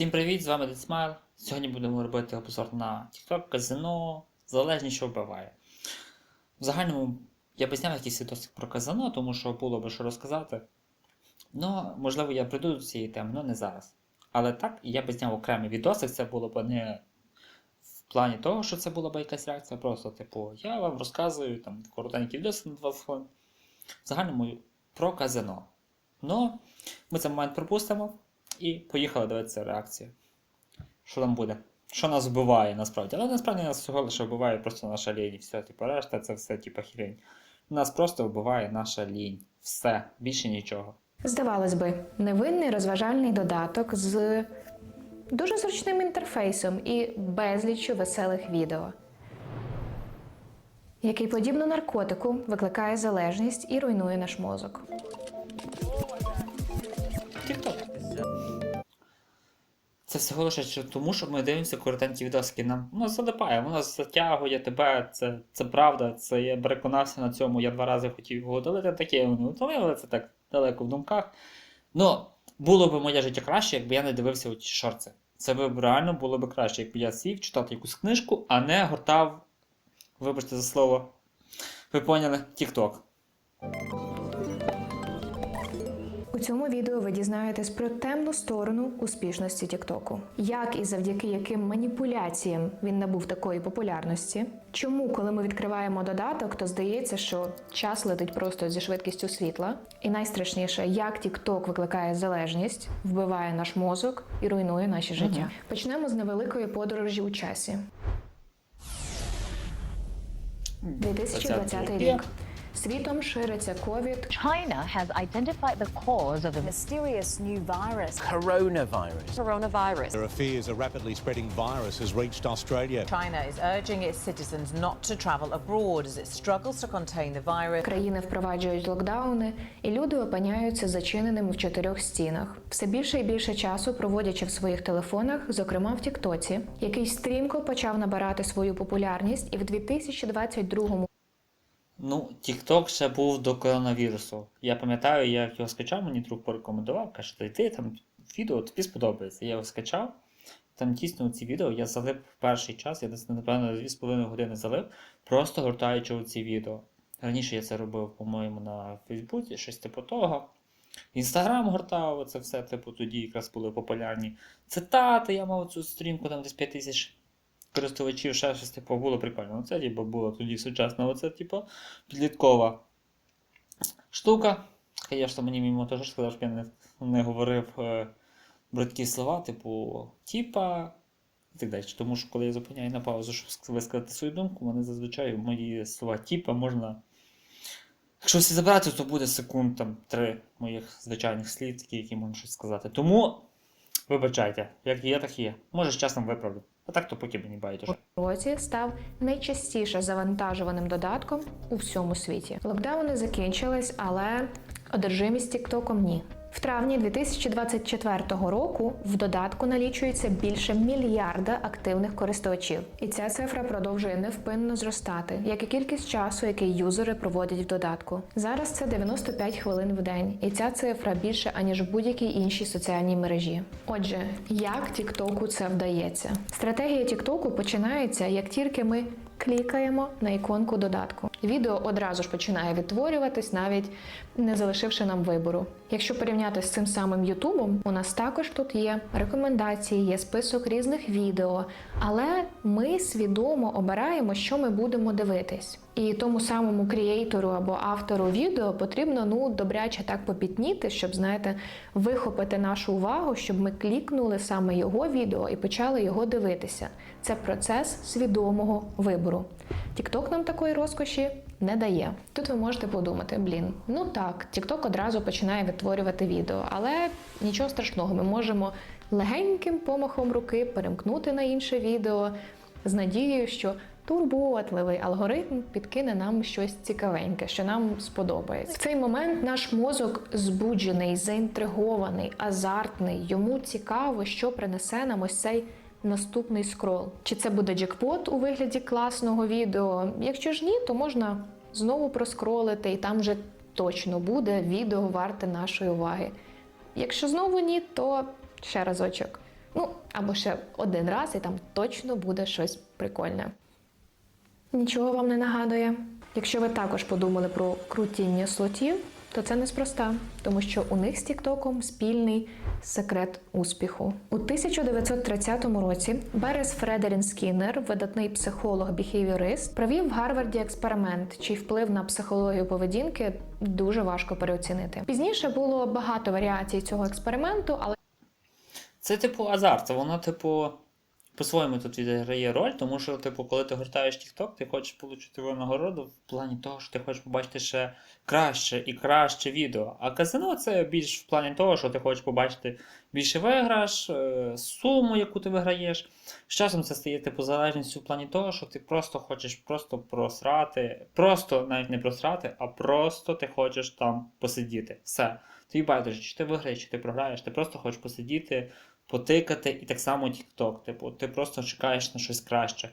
Всім привіт, з вами Децмайл. Сьогодні будемо робити обзор на TikTok, казино, залежність, що вбиває. В загальному я б зняв якийсь відосик про казино, тому що було би що розказати. Ну, можливо, я прийду до цієї теми, але не зараз. Але так, я б зняв окремий відосик, це було б не в плані того, що це була б якась реакція, просто, типу, я вам розказую там коротенький відосик на 20 хвилин. В загальному про казино. Ну, ми цей момент пропустимо. І поїхали дивитися реакцію. Що там буде? Що нас вбиває насправді? Але насправді нас всього лише вбиває просто наша лінь. Все, типу, решта це все, типу, хірень. Нас просто вбиває наша лінь. Все, більше нічого. Здавалось би, невинний розважальний додаток з дуже зручним інтерфейсом і безліччю веселих відео, який, подібно наркотику, викликає залежність і руйнує наш мозок. Це всього лише тому, що ми дивимося коротенькі відоски. Нам воно залипає, воно затягує тебе. Це, це правда. Це я переконався на цьому. Я два рази хотів його удалити, таке воно удалив, але це так далеко в думках. Ну, було б моє життя краще, якби я не дивився ці шорти. Це б реально було б краще, якби я сів читав якусь книжку, а не гортав, вибачте за слово, ви поняли, TikTok. Цьому відео ви дізнаєтесь про темну сторону успішності Тіктоку, як і завдяки яким маніпуляціям він набув такої популярності. Чому, коли ми відкриваємо додаток, то здається, що час летить просто зі швидкістю світла. І найстрашніше, як Тікток викликає залежність, вбиває наш мозок і руйнує наше життя. Почнемо з невеликої подорожі у часі. 2020 рік. Світом шириться ковід, China has identified the cause of the mysterious new virus. coronavirus. Coronavirus. There are fears a rapidly spreading virus has reached Australia. China is urging its citizens not to travel abroad as it struggles to contain the virus. країни впроваджують локдауни, і люди опиняються зачиненими в чотирьох стінах. Все більше і більше часу проводячи в своїх телефонах, зокрема в Тіктоці, який стрімко почав набирати свою популярність, і в 2022 Ну, TikTok ще був до коронавірусу. Я пам'ятаю, як його скачав, мені друг порекомендував, каже, йти там відео тобі сподобається. Я його скачав. Там дійсно ці відео я залип перший час, я десь, напевно, 2,5 години залип, просто гортаючи ці відео. Раніше я це робив, по-моєму, на Фейсбуці, щось типу того. Інстаграм гортав, це все, типу, тоді якраз були популярні. Цитати, я мав цю стрімку, там десь 5 тисяч користувачів, ще щось, типу, було прикольно. Це, типу, було тоді сучасно, оце, типу, підліткова штука. Звісно, мені мій монтажер сказав, щоб я не, не говорив е, бридкі слова, типу, типа і так далі. Тому що коли я зупиняю на паузу, щоб висказати свою думку, вони зазвичай мої слова типа можна. Якщо всі забрати, то буде секунд там три моїх звичайних слів, які можна щось сказати. Тому вибачайте, як є, так і є. Може, з часом виправлю. А так то поки мені байдуже. році став найчастіше завантажуваним додатком у всьому світі. Локдауни закінчились, але одержимість Тіктоком ні. В травні 2024 року в додатку налічується більше мільярда активних користувачів, і ця цифра продовжує невпинно зростати, як і кількість часу, який юзери проводять в додатку. Зараз це 95 хвилин в день, і ця цифра більше аніж в будь-якій іншій соціальній мережі. Отже, як Тіктоку це вдається? Стратегія Тіктоку починається, як тільки ми клікаємо на іконку додатку. Відео одразу ж починає відтворюватись, навіть не залишивши нам вибору. Якщо порівняти з цим самим Ютубом, у нас також тут є рекомендації, є список різних відео, але ми свідомо обираємо, що ми будемо дивитись. І тому самому крієйтору або автору відео потрібно ну добряче так попітніти, щоб знаєте, вихопити нашу увагу, щоб ми клікнули саме його відео і почали його дивитися. Це процес свідомого вибору. TikTok нам такої розкоші не дає. Тут ви можете подумати: блін, ну так, TikTok одразу починає відтворювати відео, але нічого страшного, ми можемо легеньким помахом руки перемкнути на інше відео з надією, що турботливий алгоритм підкине нам щось цікавеньке, що нам сподобається. В цей момент наш мозок збуджений, заінтригований, азартний. Йому цікаво, що принесе нам ось цей наступний скрол. Чи це буде джекпот у вигляді класного відео? Якщо ж ні, то можна знову проскролити, і там вже точно буде відео варте нашої уваги. Якщо знову ні, то ще разочок. Ну, або ще один раз, і там точно буде щось прикольне. Нічого вам не нагадує. Якщо ви також подумали про крутіння слотів, то це неспроста, тому що у них з Тіктоком спільний секрет успіху. У 1930 році Берес Фредерін Скіннер, видатний психолог-біхевіорист, провів в Гарварді експеримент, чий вплив на психологію поведінки дуже важко переоцінити. Пізніше було багато варіацій цього експерименту, але Це типу азарт, воно, типу, по-своєму тут відіграє роль, тому що, типу, коли ти гортаєш TikTok, ти хочеш отримати винагороду в плані того, що ти хочеш побачити ще краще і краще відео. А казино це більш в плані того, що ти хочеш побачити більше виграш, е, суму, яку ти виграєш. З часом це стає типу залежністю в плані того, що ти просто хочеш просто просрати, просто навіть не просрати, а просто ти хочеш там посидіти. Все. Тобі байдуже, чи ти виграєш, чи ти програєш, ти просто хочеш посидіти, потикати, і так само TikTok. Типу, ти просто чекаєш на щось краще.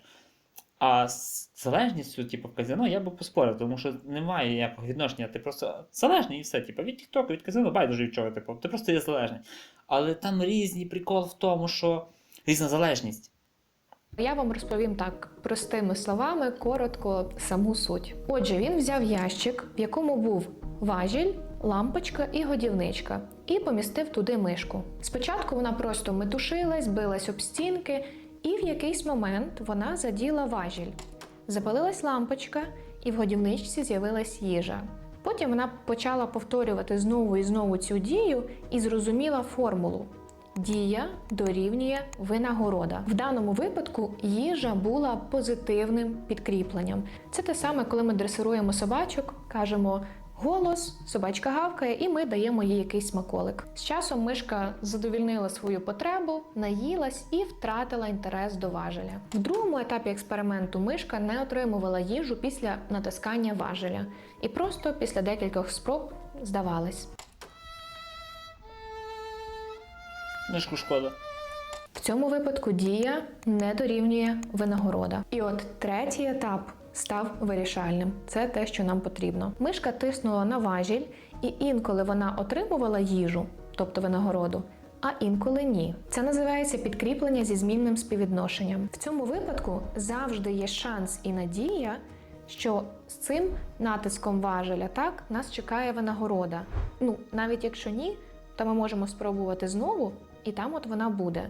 А з залежністю, типу, в казино я би поспорив, тому що немає ніякого відношення. Ти просто залежний і все. Типу, від TikTok, від казино, байдуже від чого, типу, ти просто є залежний. Але там різні прикол в тому, що різна залежність. Я вам розповім так простими словами, коротко саму суть. Отже, він взяв ящик, в якому був важіль, лампочка і годівничка, і помістив туди мишку. Спочатку вона просто метушилась, билась об стінки, і в якийсь момент вона заділа важіль. Запалилась лампочка, і в годівничці з'явилась їжа. Потім вона почала повторювати знову і знову цю дію і зрозуміла формулу. Дія дорівнює винагорода. В даному випадку їжа була позитивним підкріпленням. Це те саме, коли ми дресируємо собачок, кажемо голос, собачка гавкає, і ми даємо їй якийсь смаколик. З часом мишка задовільнила свою потребу, наїлась і втратила інтерес до важеля. В другому етапі експерименту мишка не отримувала їжу після натискання важеля і просто після декількох спроб здавалась. Мишку шкода. В цьому випадку дія не дорівнює винагорода. І от третій етап став вирішальним. Це те, що нам потрібно. Мишка тиснула на важіль, і інколи вона отримувала їжу, тобто винагороду. А інколи ні. Це називається підкріплення зі змінним співвідношенням. В цьому випадку завжди є шанс і надія, що з цим натиском важеля так нас чекає винагорода. Ну, навіть якщо ні, то ми можемо спробувати знову, і там от вона буде.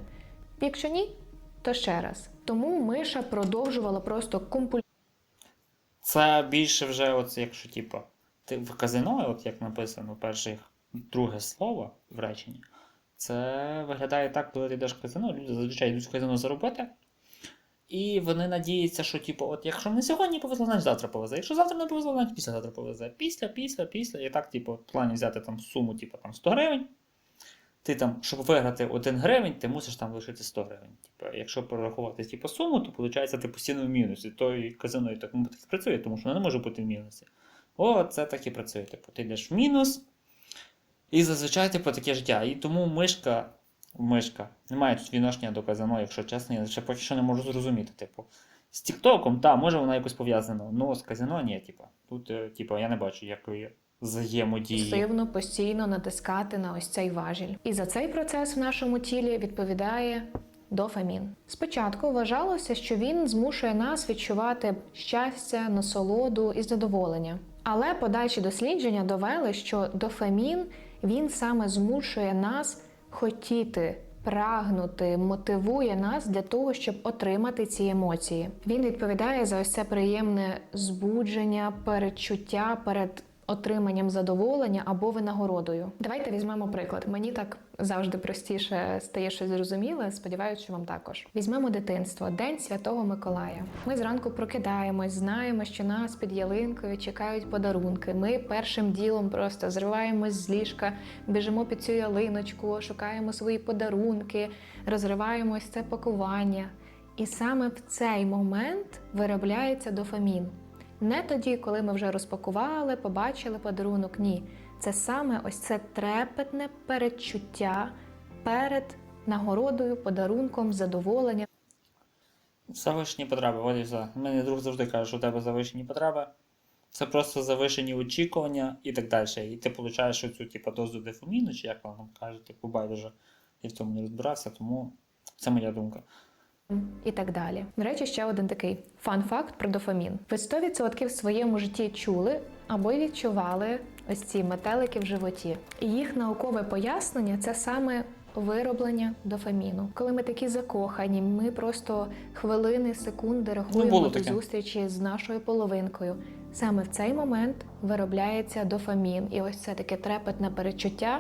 Якщо ні, то ще раз. Тому миша продовжувала просто компульсивно Це більше вже, от, якщо типу, ти в казино, от як написано, перше, друге слово в реченні, це виглядає так, коли ти йдеш в казино, люди зазвичай йдуть в казино заробити. І вони надіються, що, типу, от якщо не сьогодні повезло, значить завтра повезе. Якщо завтра не повезло, значить післязавтра повезе. Після, після, після. І так, типу, в плані взяти там суму, типу, там 100 гривень. Ти там, щоб виграти 1 гривень, ти мусиш там лишити 100 гривень. Типу, якщо порахувати типу, суму, то виходить ти постійно в мінусі. То і казино і так, і працює, тому що воно не може бути в мінусі. О, це так і працює. Типу, ти йдеш в мінус, і зазвичай типу, таке життя. І тому мишка, мишка не тут відношення до казино, якщо чесно, я ще поки що не можу зрозуміти. Типу, з Тіктоком, так, може вона якось пов'язана, але з казино ні, типу. Тут, е, типу, я не бачу якої взаємодії. Пасивно постійно натискати на ось цей важіль. І за цей процес в нашому тілі відповідає дофамін. Спочатку вважалося, що він змушує нас відчувати щастя, насолоду і задоволення. Але подальші дослідження довели, що дофамін він саме змушує нас хотіти. Прагнути, мотивує нас для того, щоб отримати ці емоції. Він відповідає за ось це приємне збудження, передчуття перед отриманням задоволення або винагородою. Давайте візьмемо приклад. Мені так завжди простіше стає щось зрозуміле. Сподіваюся, що вам також. Візьмемо дитинство, День Святого Миколая. Ми зранку прокидаємось, знаємо, що нас під ялинкою чекають подарунки. Ми першим ділом просто зриваємось з ліжка, біжимо під цю ялиночку, шукаємо свої подарунки, розриваємо ось це пакування. І саме в цей момент виробляється дофамін. Не тоді, коли ми вже розпакували, побачили подарунок. Ні. Це саме ось це трепетне передчуття перед нагородою, подарунком, задоволенням. Завишені потреби, от і все. Мені друг завжди каже, що у тебе завишені потреби. Це просто завишені очікування і так далі. І ти получаєш оцю типу, дозу дофаміну, чи як там каже, типу байдуже. Я в цьому не розбирався, тому Це моя думка. І так далі. До речі, ще один такий фан-факт про дофамін. Ви 100% в своєму житті чули або відчували ось ці метелики в животі. І їх наукове пояснення це саме вироблення дофаміну. Коли ми такі закохані, ми просто хвилини, секунди рахуємо було до зустрічі з нашою половинкою. Саме в цей момент виробляється дофамін, і ось це таке трепетне перечуття.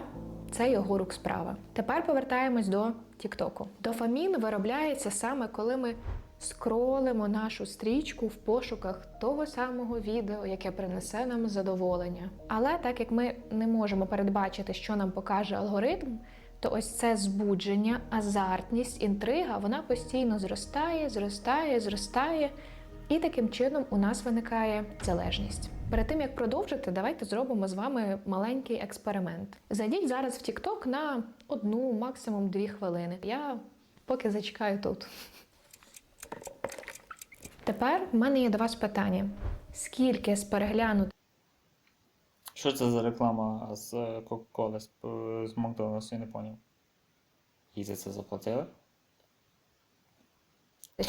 Це його рук справа. Тепер повертаємось до Тіктоку. Дофамін виробляється саме коли ми скролимо нашу стрічку в пошуках того самого відео, яке принесе нам задоволення. Але так як ми не можемо передбачити, що нам покаже алгоритм, то ось це збудження, азартність, інтрига, вона постійно зростає, зростає, зростає. І таким чином у нас виникає залежність. Перед тим як продовжити, давайте зробимо з вами маленький експеримент. Зайдіть зараз в TikTok на одну, максимум дві хвилини. Я поки зачекаю тут. Тепер в мене є до вас питання: скільки з переглянутих Що це за реклама з е, Кока-Коли, з, е, з Макдональдсу, я не поняв. І за це заплатили?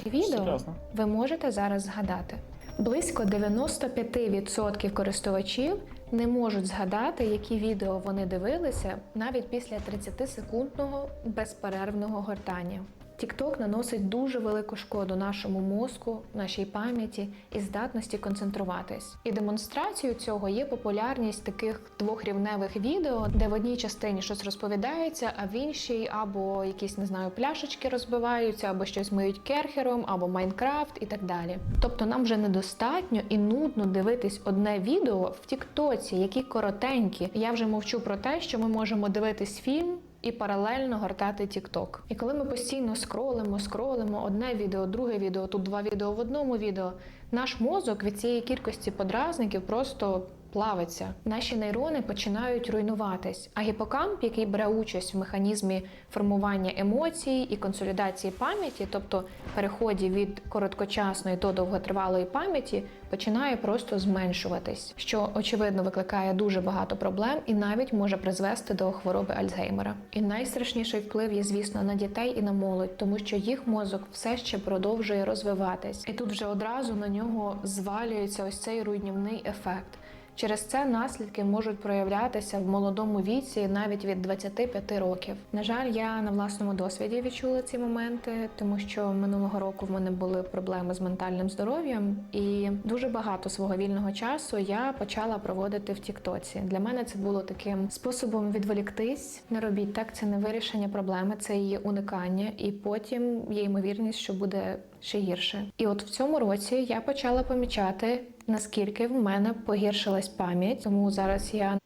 відео Серйозно? ви можете зараз згадати? Близько 95% користувачів не можуть згадати, які відео вони дивилися навіть після 30-секундного безперервного гортання. TikTok наносить дуже велику шкоду нашому мозку, нашій пам'яті і здатності концентруватись. І демонстрацією цього є популярність таких двохрівневих відео, де в одній частині щось розповідається, а в іншій або якісь не знаю пляшечки розбиваються, або щось миють керхером, або Майнкрафт і так далі. Тобто нам вже недостатньо і нудно дивитись одне відео в Тіктоці, які коротенькі. Я вже мовчу про те, що ми можемо дивитись фільм і паралельно гортати TikTok. І коли ми постійно скролимо, скролимо одне відео, друге відео, тут два відео в одному відео, наш мозок від цієї кількості подразників просто плавиться. Наші нейрони починають руйнуватись. А гіпокамп, який бере участь в механізмі формування емоцій і консолідації пам'яті, тобто переході від короткочасної до довготривалої пам'яті, починає просто зменшуватись, що очевидно викликає дуже багато проблем і навіть може призвести до хвороби Альцгеймера. І найстрашніший вплив є, звісно, на дітей і на молодь, тому що їх мозок все ще продовжує розвиватись, і тут вже одразу на нього звалюється ось цей руйнівний ефект. Через це наслідки можуть проявлятися в молодому віці навіть від 25 років. На жаль, я на власному досвіді відчула ці моменти, тому що минулого року в мене були проблеми з ментальним здоров'ям, і дуже багато свого вільного часу я почала проводити в Тіктоці. Для мене це було таким способом відволіктись. Не робіть так, це не вирішення проблеми, це її уникання, і потім є ймовірність, що буде ще гірше. І от в цьому році я почала помічати, наскільки в мене погіршилась пам'ять, тому зараз я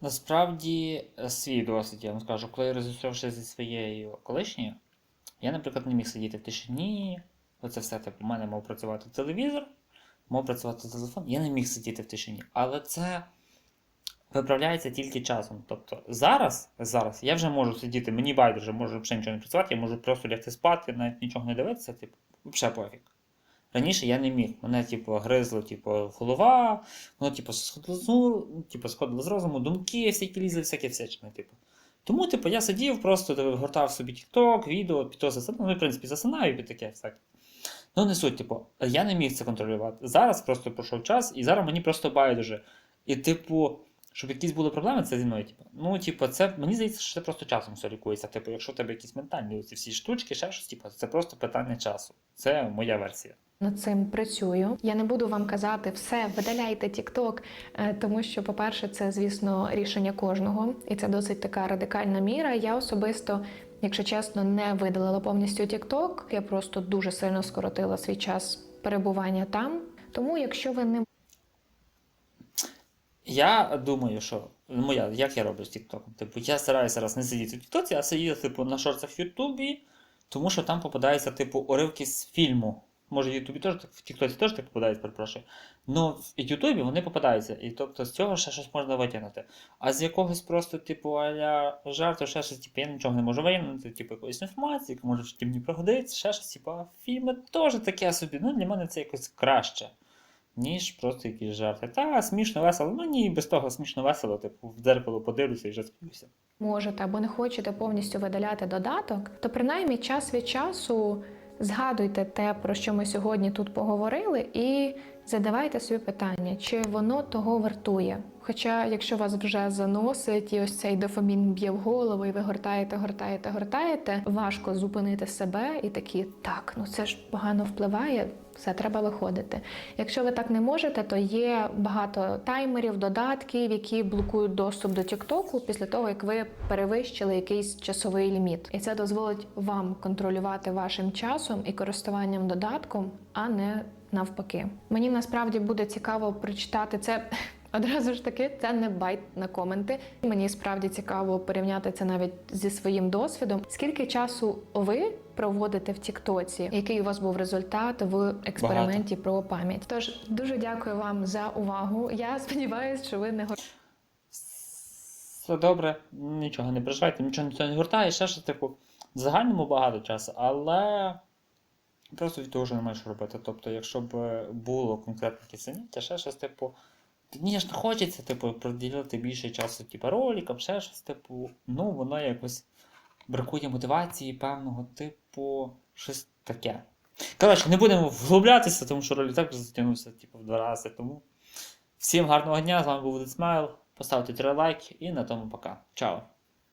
Насправді, е, свій досвід, я вам скажу, коли я розійшовся зі своєю колишньою, я, наприклад, не міг сидіти в тишині. Оце все, типу, у мене мав працювати телевізор, мав працювати телефон, я не міг сидіти в тишині. Але це виправляється тільки часом. Тобто зараз, зараз я вже можу сидіти, мені байдуже, можу взагалі нічого не працювати, я можу просто лягти спати, навіть нічого не дивитися, типу, взагалі пофіг. Раніше я не міг. Мене, типу, гризло, типу, голова, воно, типу, сходило типу, сходило з розуму, думки всякі лізли, всякі всячини, типу. Тому, типу, я сидів, просто типу, гортав собі TikTok, відео, під то засинав, ну, в принципі, засинаю під таке всяке. Ну, не суть, типу, я не міг це контролювати. Зараз просто пройшов час, і зараз мені просто байдуже. І, типу, щоб якісь були проблеми, це зі мною. Типу. Ну, типу, це мені здається, що це просто часом все лікується. Типу, якщо в тебе якісь ментальні ці всі штучки, ще щось, типу, це просто питання часу. Це моя версія. над цим працюю. Я не буду вам казати все, видаляйте TikTok, е, тому що, по-перше, це, звісно, рішення кожного, і це досить така радикальна міра. Я особисто, якщо чесно, не видалила повністю TikTok, Я просто дуже сильно скоротила свій час перебування там. Тому, якщо ви не Я думаю, що ну, я, як я роблю з Тіктоком? Типу, я стараюся зараз не сидіти в Тіктоці, а сидіти, типу, на шорцах в Ютубі, тому що там попадаються, типу, уривки з фільму. Може, в Ютубі теж так, в Тіктоці теж так попадають, перепрошую. Ну, в Ютубі вони попадаються. І тобто з цього ще щось можна витягнути. А з якогось просто, типу, аля жарту, ще щось, типу, я нічого не можу витягнути, типу, якоїсь інформації, яка може в мені пригодиться, ще щось, типу, а фільми теж таке собі. Ну, для мене це якось краще ніж просто якісь жарти. Та, смішно, весело. Ну ні, без того смішно весело, типу, в дзеркало подивлюся і вже сміюся. можете або не хочете повністю видаляти додаток, то принаймні час від часу згадуйте те, про що ми сьогодні тут поговорили, і задавайте собі питання, чи воно того вартує. Хоча, якщо вас вже заносить і ось цей дофамін б'є в голову, і ви гортаєте, гортаєте, гортаєте, важко зупинити себе і такі, так, ну це ж погано впливає, все треба виходити. Якщо ви так не можете, то є багато таймерів, додатків, які блокують доступ до TikTok після того, як ви перевищили якийсь часовий ліміт. І це дозволить вам контролювати вашим часом і користуванням додатком, а не навпаки. Мені насправді буде цікаво прочитати це. Одразу ж таки, це не байт на коменти. Мені справді цікаво порівняти це навіть зі своїм досвідом. Скільки часу ви проводите в Тіктоці? Який у вас був результат в експерименті про пам'ять? Тож дуже дякую вам за увагу. Я сподіваюся, що ви не гор- Все добре, нічого не переживайте, нічого не гуртає, ще щось типу. В загальному багато часу, але просто від того вже немає що робити. Тобто, якщо б було конкретне заняття, ще щось, типу, звісно, хочеться, типу, приділити більше часу, типу, ролікам, ще щось, типу, ну, воно якось бракує мотивації певного типу, щось таке. Коротше, не будемо вглублятися, тому що ролі так затягнувся, типу, в два рази. Тому всім гарного дня, з вами був Децмайл. Поставте три лайки і на тому пока. Чао!